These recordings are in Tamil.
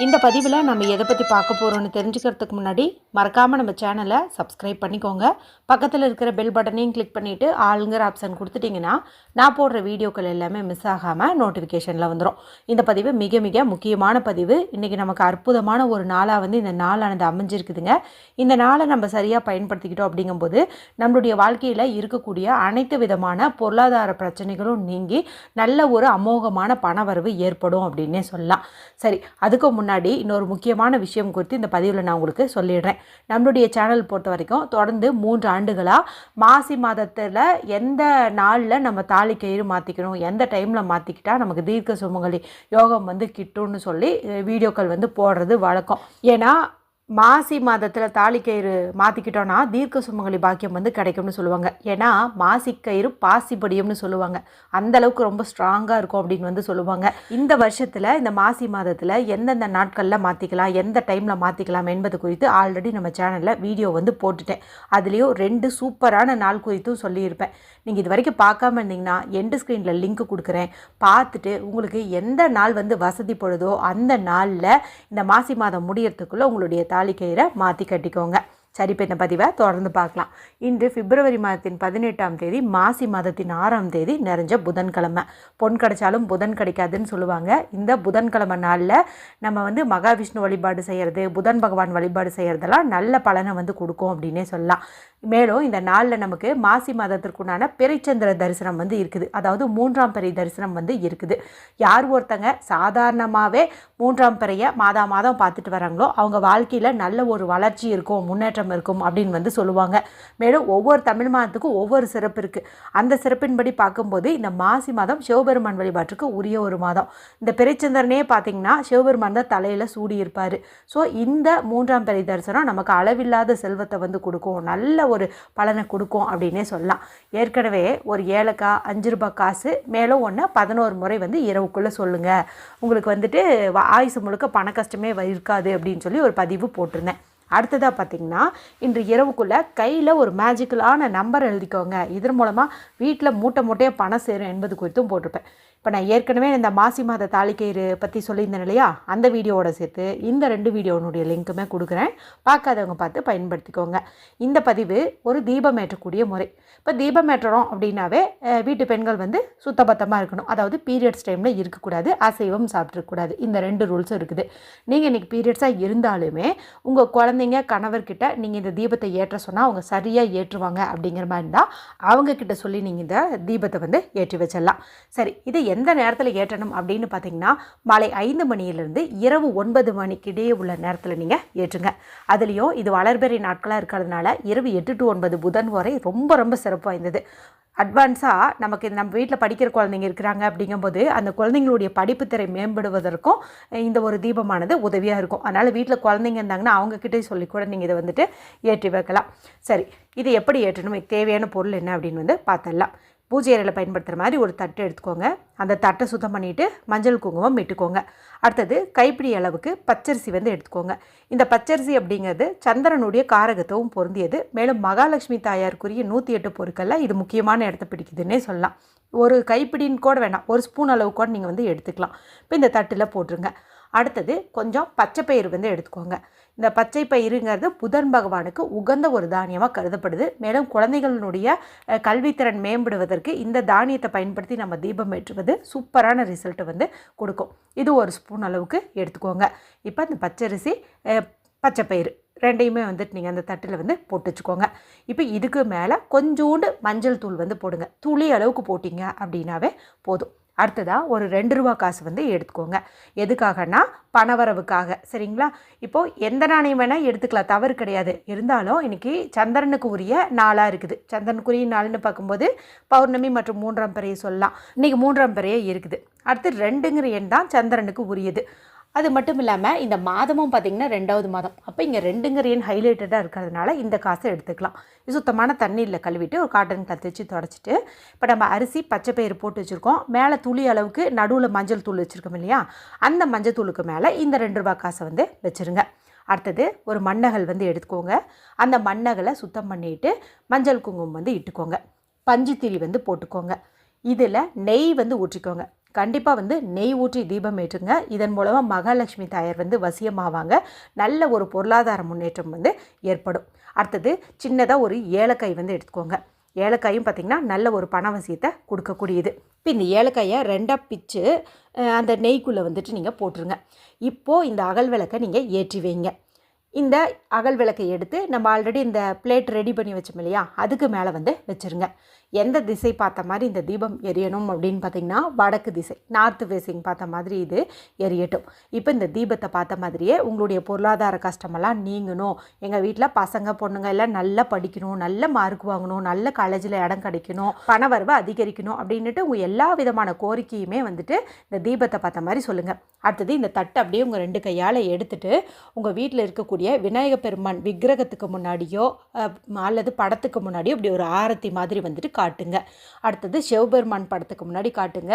இந்த பதிவில் நம்ம எதை பற்றி பார்க்க போகிறோம்னு தெரிஞ்சுக்கிறதுக்கு முன்னாடி மறக்காமல் நம்ம சேனலை சப்ஸ்கிரைப் பண்ணிக்கோங்க. பக்கத்தில் இருக்கிற பெல் பட்டனையும் கிளிக் பண்ணிவிட்டு ஆளுங்கிற ஆப்ஷன் கொடுத்துட்டிங்கன்னா நான் போடுற வீடியோக்கள் எல்லாமே மிஸ் ஆகாமல் நோட்டிஃபிகேஷனில் வந்துடும் இந்த பதிவு மிக மிக முக்கியமான பதிவு. இன்றைக்கி நமக்கு அற்புதமான ஒரு நாளாக வந்து இந்த நாளானது அமைஞ்சிருக்குதுங்க. இந்த நாளை நம்ம சரியாக பயன்படுத்திக்கிட்டோம் அப்படிங்கும்போது நம்மளுடைய வாழ்க்கையில் இருக்கக்கூடிய அனைத்து விதமான பொருளாதார பிரச்சனைகளும் நீங்கி நல்ல ஒரு அமோகமான பணவரவு ஏற்படும் அப்படின்னே சொல்லலாம். சரி அதுக்கு முன்னாடி முன்னாடி இன்னொரு முக்கியமான விஷயம் குறித்து இந்த பதிவில் நான் உங்களுக்கு சொல்லிடுறேன். நம்மளுடைய சேனல் பொறுத்த வரைக்கும் தொடர்ந்து மூன்று ஆண்டுகளாக மாசி மாதத்தில் எந்த நாளில் நம்ம தாலி கயிறு மாற்றிக்கணும் எந்த டைமில் மாற்றிக்கிட்டால் நமக்கு தீர்க்க சுமங்கலி யோகம் வந்து கிட்டும்னு சொல்லி வீடியோக்கள் வந்து போடுறது வழக்கம். ஏன்னா மாசி மாதத்தில் தாலிக்கயிறு மாற்றிக்கிட்டோன்னா தீர்க்க சுமங்கலி பாக்கியம் வந்து கிடைக்கும்னு சொல்லுவாங்க. ஏன்னா மாசிக்கயிறு பாசிபடியம்னு சொல்லுவாங்க. அந்த அளவுக்கு ரொம்ப ஸ்ட்ராங்காக இருக்கும் அப்படின்னு வந்து சொல்லுவாங்க. இந்த வருஷத்தில் இந்த மாசி மாதத்தில் எந்தெந்த நாட்களில் மாற்றிக்கலாம் எந்த டைமில் மாற்றிக்கலாம் என்பது குறித்து ஆல்ரெடி நம்ம சேனலில் வீடியோ வந்து போட்டுட்டேன். அதுலேயும் ரெண்டு சூப்பரான நாள் குறித்தும் சொல்லியிருப்பேன். நீங்கள் இது வரைக்கும் பார்க்காம இருந்தீங்கன்னா எண்டு ஸ்க்ரீனில் லிங்க் கொடுக்குறேன். பார்த்துட்டு உங்களுக்கு எந்த நாள் வந்து வசதி பொழுதோ அந்த நாளில் இந்த மாசி மாதம் முடியறதுக்குள்ளே உங்களுடைய தாலி கயிறை மாற்றி கட்டிக்கோங்க. சரி இப்போ இந்த பதிவை தொடர்ந்து பார்க்கலாம். இன்று பிப்ரவரி மாதத்தின் பதினெட்டாம் தேதி மாசி மாதத்தின் ஆறாம் தேதி நிறைஞ்ச புதன்கிழமை. பொன் கிடைச்சாலும் புதன் கிடைக்காதுன்னு சொல்லுவாங்க. இந்த புதன்கிழமை நாளில் நம்ம வந்து மகாவிஷ்ணு வழிபாடு செய்கிறது புதன் பகவான் வழிபாடு செய்கிறதெல்லாம் நல்ல பலனை வந்து கொடுக்கும் அப்படின்னே சொல்லலாம். மேலும் இந்த நாளில் நமக்கு மாசி மாதத்திற்குண்டான பிறைச்சந்திர தரிசனம் வந்து இருக்குது. அதாவது மூன்றாம் பிறை தரிசனம் வந்து இருக்குது. யார் ஒருத்தங்க சாதாரணமாகவே மூன்றாம் பிறையை மாதா மாதம் பார்த்துட்டு வராங்களோ அவங்க வாழ்க்கையில் நல்ல ஒரு வளர்ச்சி இருக்கும் முன்னேற்றம் இருக்கும் அப்படின்னு வந்து சொல்லுவாங்க. மேலும் ஒவ்வொரு தமிழ் மாதத்துக்கும் ஒவ்வொரு சிறப்பு இருக்குது அந்த சிறப்பின்படி பார்க்கும்போது இந்த மாசி மாதம் சிவபெருமான் வழிபாட்டுக்கு உரிய ஒரு மாதம். இந்த பெருச்சந்திரனே பார்த்தீங்கன்னா சிவபெருமான் தான் தலையில் சூடி இருப்பார். ஸோ இந்த மூன்றாம் பெரிய தரிசனம் நமக்கு அளவில்லாத செல்வத்தை வந்து கொடுக்கும். நல்ல ஒரு பலனை கொடுக்கும் அப்படின்னே சொல்லலாம். ஏற்கனவே ஒரு ஏலக்காய் அஞ்சு ரூபாய் காசு மேலும் ஒன்று பதினோரு முறை வந்து இரவுக்குள்ளே சொல்லுங்கள் உங்களுக்கு வந்துட்டு ஆயுசு முழுக்க பண கஷ்டமே இருக்காது அப்படின்னு சொல்லி ஒரு பதிவு போட்டிருந்தேன். அடுத்ததாக பார்த்தீங்கன்னா இன்று இரவுக்குள்ளே கையில் ஒரு மேஜிக்கலான நம்பர் எழுதிக்கோங்க. இதன் மூலமாக வீட்டில் மூட்டை மூட்டையாக பணம் சேரும் என்பது குறித்தும் போட்டிருப்பேன். இப்போ நான் ஏற்கனவே இந்த மாசி மாத தாலிக்கயிறு பற்றி சொல்லியிருந்தேன் இல்லையா? அந்த வீடியோவோட சேர்த்து இந்த ரெண்டு வீடியோனுடைய லிங்க்குமே கொடுக்குறேன். பார்க்காதவங்க பார்த்து பயன்படுத்திக்கோங்க. இந்த பதிவு ஒரு தீபம் ஏற்றக்கூடிய முறை. இப்போ தீபம் ஏற்றுறோம் அப்படின்னாவே வீட்டு பெண்கள் வந்து சுத்தபத்தமாக இருக்கணும். அதாவது பீரியட்ஸ் டைமில் இருக்கக்கூடாது அசைவம் சாப்பிட்றக்கூடாது இந்த ரெண்டு ரூல்ஸும் இருக்குது. நீங்கள் இன்றைக்கி பீரியட்ஸாக இருந்தாலுமே உங்கள் குழந்தைங்க கணவர்கிட்ட நீங்கள் இந்த தீபத்தை ஏற்ற சொன்னால் அவங்க சரியாக ஏற்றுவாங்க அப்படிங்கிற மாதிரி இருந்தால் அவங்கக்கிட்ட சொல்லி நீங்கள் இந்த தீபத்தை வந்து ஏற்றி வச்சிடலாம். சரி இது எந்த நேரத்தில் ஏற்றணும் அப்படின்னு பார்த்தீங்கன்னா மாலை ஐந்து மணியிலிருந்து இரவு ஒன்பது மணிக்கு இடையே உள்ள நேரத்தில் நீங்கள் ஏற்றுங்க. அதுலேயும் இது வளர்பெறை நாட்களாக இருக்கிறதுனால இரவு எட்டு டு ஒன்பது புதன் வரை ரொம்ப ரொம்ப சிறப்பு வாய்ந்தது. அட்வான்ஸாக நமக்கு நம்ம வீட்டில் படிக்கிற குழந்தைங்க இருக்கிறாங்க அப்படிங்கும்போது அந்த குழந்தைங்களுடைய படிப்புத்திறை மேம்படுவதற்கும் இந்த ஒரு தீபமானது உதவியாக இருக்கும். அதனால் வீட்டில் குழந்தைங்க இருந்தாங்கன்னா அவங்கக்கிட்டே சொல்லி கூட நீங்கள் இதை வந்துட்டு ஏற்றி வைக்கலாம். சரி இது எப்படி ஏற்றணும்? தேவையான பொருள் என்ன அப்படின்னு வந்து பார்த்துடலாம் பூஜை அறையில் பயன்படுத்துகிற மாதிரி ஒரு தட்டு எடுத்துக்கோங்க. அந்த தட்டை சுத்தம் பண்ணிவிட்டு மஞ்சள் குங்குமம் இட்டுக்கோங்க. அடுத்தது கைப்பிடி அளவுக்கு பச்சரிசி வந்து எடுத்துக்கோங்க. இந்த பச்சரிசி அப்படிங்கிறது சந்திரனுடைய காரகத்துவம் பொருந்தியது. மேலும் மகாலட்சுமி தாயாருக்குரிய நூற்றி எட்டு பொருட்களில் இது முக்கியமான இடத்த பிடிக்குதுன்னே சொல்லலாம். ஒரு கைப்பிடின்னு கூட வேணாம். ஒரு ஸ்பூன் அளவு கூட நீங்கள் வந்து எடுத்துக்கலாம். இப்போ இந்த தட்டில் போட்டுருங்க. அடுத்தது கொஞ்சம் பச்சைப்பயிறு வந்து எடுத்துக்கோங்க. இந்த பச்சை பயிருங்கிறது புதன் பகவானுக்கு உகந்த ஒரு தானியமாக கருதப்படுது. மேலும் குழந்தைகளினுடைய கல்வித்திறன் மேம்படுவதற்கு இந்த தானியத்தை பயன்படுத்தி நம்ம தீபம் ஏற்றுவது சூப்பரான ரிசல்ட்டை வந்து கொடுக்கும். இது ஒரு ஸ்பூன் அளவுக்கு எடுத்துக்கோங்க. இப்போ இந்த பச்சரிசி பச்சைப்பயிறு பச்சை பயிறு ரெண்டையுமே வந்துட்டு நீங்கள் அந்த தட்டில் வந்து போட்டு வச்சுக்கோங்க. இப்போ இதுக்கு மேலே கொஞ்சோண்டு மஞ்சள் தூள் வந்து போடுங்க. துளி அளவுக்கு போட்டிங்க அப்படின்னாவே போதும். அடுத்ததாக ஒரு ரெண்டு ரூபா காசு வந்து எடுத்துக்கோங்க. எதுக்காகனா பணவரவுக்காக. சரிங்களா? இப்போது எந்த நாணயம் வேணால் எடுத்துக்கலாம். தவறு கிடையாது. இருந்தாலும் இன்றைக்கி சந்திரனுக்கு உரிய நாளாக இருக்குது. சந்திரனுக்குரிய நாள்னு பார்க்கும்போது பௌர்ணமி மற்றும் மூன்றாம் பிறையை சொல்லலாம். இன்றைக்கி மூன்றாம் பிறையே இருக்குது. அடுத்து ரெண்டுங்கிற எண் தான் சந்திரனுக்கு உரியது. அது மட்டும் இல்லாமல் இந்த மாதமும் பார்த்திங்கன்னா ரெண்டாவது மாதம். அப்போ இங்கே ரெண்டுங்கிற எண் ஹைலைட்டடாக இருக்கிறதுனால இந்த காசை எடுத்துக்கலாம். சுத்தமான தண்ணீரில் கழுவிட்டு ஒரு காட்டன் கத்து வச்சு தொடச்சிட்டு இப்போ நம்ம அரிசி பச்சை பயிர் போட்டு வச்சுருக்கோம். மேலே துளி அளவுக்கு நடுவில் மஞ்சள் தூள் வச்சுருக்கோம் இல்லையா? அந்த மஞ்சள் தூளுக்கு மேலே இந்த ரெண்டு ரூபா காசை வந்து வச்சுருங்க. அடுத்தது ஒரு மண்ணகல் வந்து எடுத்துக்கோங்க. அந்த மண்ணகலை சுத்தம் பண்ணிட்டு மஞ்சள் குங்குமம் வந்து இட்டுக்கோங்க. பஞ்சுத்திரி வந்து போட்டுக்கோங்க. இதில் நெய் வந்து ஊற்றிக்கோங்க. கண்டிப்பாக வந்து நெய் ஊற்றி தீபம் ஏற்றுங்க. இதன் மூலமாக மகாலட்சுமி தாயார் வந்து வசியமாவாங்க. நல்ல ஒரு பொருளாதார முன்னேற்றம் வந்து ஏற்படும். அடுத்தது சின்னதாக ஒரு ஏலக்காய் வந்து எடுத்துக்கோங்க. ஏலக்காயும் பார்த்திங்கன்னா நல்ல ஒரு பணவசியத்தை கொடுக்கக்கூடியது. இப்போ இந்த ஏலக்காயை ரெண்டாக பிச்சு அந்த நெய்க்குள்ளே வந்துட்டு நீங்கள் போட்டுருங்க. இப்போது இந்த அகல் விளக்கை நீங்கள் ஏற்றி வைங்க. இந்த அகல் விளக்கை எடுத்து நம்ம ஆல்ரெடி இந்த பிளேட் ரெடி பண்ணி வச்சோம் இல்லையா? அதுக்கு மேலே வந்து வச்சுருங்க. எந்த திசை பார்த்த மாதிரி இந்த தீபம் எரியணும் அப்படின்னு பார்த்தீங்கன்னா வடக்கு திசை நார்த்து ஃபேஸிங் பார்த்த மாதிரி இது எரியட்டும். இப்போ இந்த தீபத்தை பார்த்த மாதிரியே உங்களுடைய பொருளாதார கஷ்டமெல்லாம் நீங்கணும். எங்கள் வீட்டில் பசங்க பொண்ணுங்க எல்லாம் நல்லா படிக்கணும் நல்ல மார்க் வாங்கணும் நல்ல காலேஜில் இடம் கிடைக்கணும் பண வரவு அதிகரிக்கணும் அப்படின்ட்டு உங்கள் எல்லா விதமான கோரிக்கையுமே வந்துட்டு இந்த தீபத்தை பார்த்த மாதிரி சொல்லுங்கள் அடுத்தது இந்த தட்டை அப்படியே உங்கள் ரெண்டு கையால் எடுத்துட்டு உங்கள் வீட்டில் இருக்கக்கூடிய விநாயக பெருமான் விக்கிரகத்துக்கு முன்னாடியோ அல்லது படத்துக்கு முன்னாடியோ இப்படி ஒரு ஆரத்தி மாதிரி வந்துட்டு காட்டுங்க. அடுத்தது சிவபெருமான் படத்துக்கு முன்னாடி காட்டுங்க.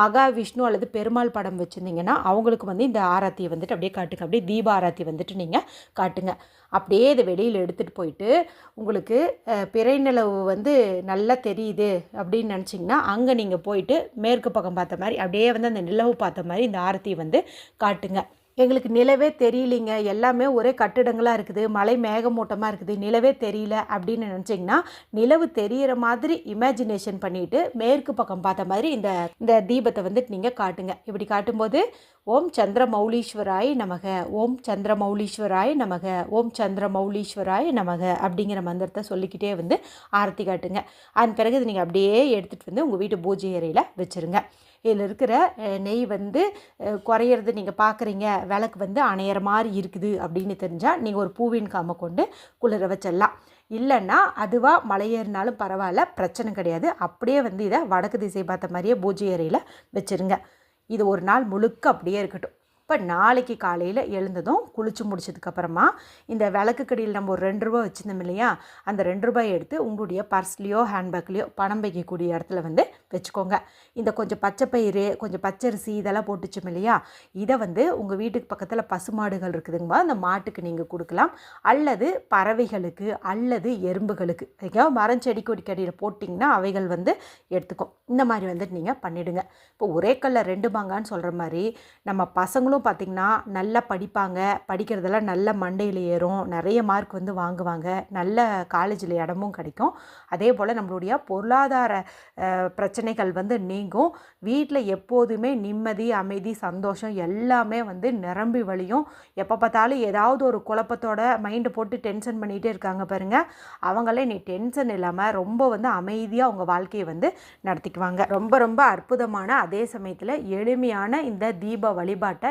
மகாவிஷ்ணு அல்லது பெருமாள் படம் வச்சுருந்தீங்கன்னா அவங்களுக்கு வந்து இந்த ஆராத்தியை வந்துட்டு அப்படியே காட்டுங்க. அப்படியே தீப ஆராத்தி வந்துட்டு நீங்கள் காட்டுங்க. அப்படியே இதை வெளியில் எடுத்துகிட்டு போயிட்டு உங்களுக்கு பிறைநிலவு பிறை நிலவு வந்து நல்லா தெரியுது அப்படின்னு நினச்சிங்கன்னா அங்கே நீங்கள் போயிட்டு மேற்கு பக்கம் பார்த்த மாதிரி அப்படியே வந்து அந்த நிலவு பார்த்த மாதிரி இந்த ஆரத்தியை வந்து காட்டுங்க. எங்களுக்கு நிலவே தெரியலிங்க. எல்லாமே ஒரே கட்டிடங்களாக இருக்குது. மலை மேகமூட்டமாக இருக்குது. நிலவே தெரியல அப்படின்னு நினச்சிங்கன்னா நிலவு தெரியிற மாதிரி இமேஜினேஷன் பண்ணிவிட்டு மேற்கு பக்கம் பார்த்த மாதிரி இந்த இந்த தீபத்தை வந்துட்டு நீங்கள் காட்டுங்க. இப்படி காட்டும்போது ஓம் சந்திரமௌலீஸ்வராய் நமக ஓம் சந்திரமௌலீஸ்வராய் நமக ஓம் சந்திரமௌலீஸ்வராய் நமக அப்படிங்கிற மந்திரத்தை சொல்லிக்கிட்டே வந்து ஆரத்தி காட்டுங்க. அதன் பிறகு இதை நீங்கள் அப்படியே எடுத்துகிட்டு வந்து உங்கள் வீட்டு பூஜை அறையில் வச்சுருங்க. இதில் இருக்கிற நெய் வந்து குறையிறது நீங்கள் பார்க்குறீங்க விளக்கு வந்து அணையிற மாதிரி இருக்குது அப்படின்னு தெரிஞ்சால் நீங்கள் ஒரு பூவின் காம கொண்டு குளிர வச்சிடலாம். இல்லைன்னா அதுவாக மலையேறினாலும் பரவாயில்ல பிரச்சனை கிடையாது. அப்படியே வந்து இதை வடக்கு திசை பார்த்த மாதிரியே பூஜை அறையில் வச்சுருங்க. இது ஒரு நாள் முழுக்க அப்படியே இருக்கட்டும். இப்போ நாளைக்கு காலையில் எழுந்ததும் குளிச்சு முடிச்சதுக்கப்புறமா இந்த விளக்கு கடியில் நம்ம ஒரு ரெண்டு ரூபா வச்சுருந்தோம் இல்லையா? அந்த ரெண்டு ரூபாய் எடுத்து உங்களுடைய பர்ஸ்லேயோ ஹேண்ட்பேக்லேயோ பணம் வைக்கக்கூடிய இடத்துல வந்து வச்சுக்கோங்க. இந்த கொஞ்சம் பச்சை பயிறு கொஞ்சம் பச்சரிசி இதெல்லாம் போட்டுச்சோம் இல்லையா? இதை வந்து உங்கள் வீட்டுக்கு பக்கத்தில் பசுமாடுகள் இருக்குதுங்கம்மா. அந்த மாட்டுக்கு நீங்கள் கொடுக்கலாம். அல்லது பறவைகளுக்கு அல்லது எறும்புகளுக்கு. எங்கேயாவது மரம் செடி கொடி கடியில் போட்டிங்கன்னா அவைகள் வந்து எடுத்துக்கும். இந்த மாதிரி வந்துட்டு நீங்கள் பண்ணிவிடுங்க இப்போ ஒரே கல்லில் ரெண்டு மாங்கான்னு சொல்கிற மாதிரி நம்ம பசங்களும் பார்த்திங்கன்னா நல்லா படிப்பாங்க. படிக்கிறதெல்லாம் நல்ல மண்டையில் ஏறும். நிறைய மார்க் வந்து வாங்குவாங்க. நல்ல காலேஜில் இடமும் கிடைக்கும். அதே போல் நம்மளுடைய பொருளாதார பிரச்சனைகள் வந்து நீங்கும். வீட்டில் எப்போதுமே நிம்மதி அமைதி சந்தோஷம் எல்லாமே வந்து நிரம்பி வழியும். எப்போ பார்த்தாலும் ஏதாவது ஒரு குழப்பத்தோட மைண்டு போட்டு டென்ஷன் பண்ணிகிட்டே இருக்காங்க பாருங்கள் அவங்களே நீ டென்ஷன் இல்லாமல் ரொம்ப வந்து அமைதியாக அவங்க வாழ்க்கையை வந்து நடத்திக்குவாங்க. ரொம்ப ரொம்ப அற்புதமான அதே சமயத்தில் எளிமையான இந்த தீப வழிபாட்டை